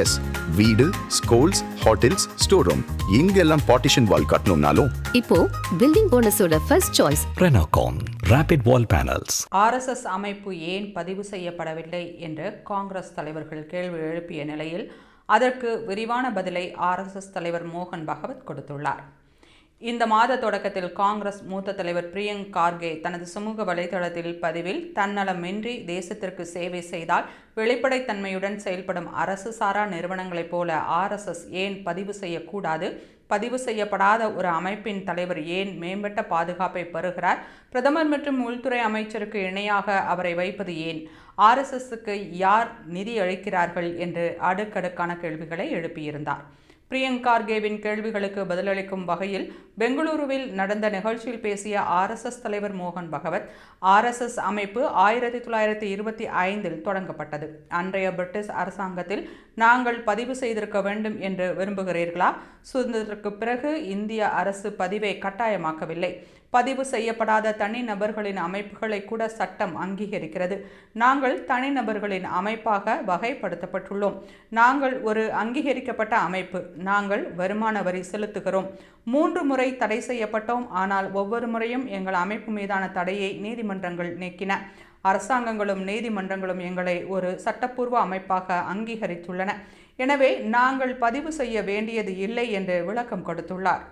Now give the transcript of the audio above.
S வீடு schools hotels store room இங்கெல்லாம் partition wall கட்டணும்னாலும். இப்போ building போனஸோட first choice Renocon Rapid Wall Panels. RSS அமைப்பு ஏன் பதிவு செய்யப்படவில்லை என்று காங்கிரஸ் தலைவர்கள் கேள்வி எழுப்பிய நிலையில் அதற்கு விரிவான பதிலை ஆர்எஸ்எஸ் தலைவர் மோகன் பகவத் கொடுத்துள்ளார். இந்த மாத தொடக்கத்தில் காங்கிரஸ் மூத்த தலைவர் பிரியங்க் கார்கே தனது சமூக வலைதளத்தில் பதிவில் தன்னலமின்றி தேசத்திற்கு சேவை செய்தால் வெளிப்படைத்தன்மையுடன் செயல்படும் அரசு சாரா நிறுவனங்களைப் போல ஆர்எஸ்எஸ் ஏன் பதிவு செய்யக்கூடாது? பதிவு செய்யப்படாத ஒரு அமைப்பின் தலைவர் ஏன் மேம்பட்ட பாதுகாப்பை பெறுகிறார்? பிரதமர் மற்றும் உள்துறை அமைச்சருக்கு இணையாக அவரை வைப்பது ஏன்? ஆர்எஸ்எஸ்க்கு யார் நிதி அளிக்கிறார்கள்? என்று அடுக்கடுக்கான கேள்விகளை எழுப்பியிருந்தார். பிரியங்கார்கேவின் கேள்விகளுக்கு பதிலளிக்கும் வகையில் பெங்களூருவில் நடந்த நிகழ்ச்சியில் பேசிய ஆர்எஸ்எஸ் தலைவர் மோகன் பகவத் ஆர்எஸ்எஸ் அமைப்பு ஆயிரத்தி தொள்ளாயிரத்தி இருபத்தி ஐந்தில் தொடங்கப்பட்டது. அன்றைய பிரிட்டிஷ் அரசாங்கத்தில் நாங்கள் பதிவு செய்திருக்க வேண்டும் என்று விரும்புகிறீர்களா? சுதந்திரத்திற்கு பிறகு இந்திய அரசு பதிவை கட்டாயமாக்கவில்லை. பதிவு செய்யப்படாத தனிநபர்களின் அமைப்புகளை கூட சட்டம் அங்கீகரிக்கிறது. நாங்கள் தனிநபர்களின் அமைப்பாக வகைப்படுத்தப்பட்டுள்ளோம். நாங்கள் ஒரு அங்கீகரிக்கப்பட்ட அமைப்பு. நாங்கள் வருமான வரி செலுத்துகிறோம். மூன்று முறை தடை செய்யப்பட்டோம். ஆனால் ஒவ்வொரு முறையும் எங்கள் அமைப்பு மீதான தடையை நீதிமன்றங்கள் நீக்கின. அரசாங்கங்களும் நீதிமன்றங்களும் எங்களை ஒரு சட்டப்பூர்வ அமைப்பாக அங்கீகரித்துள்ளன. எனவே நாங்கள் பதிவு செய்ய வேண்டியது இல்லை என்று விளக்கம் கொடுத்துள்ளார்.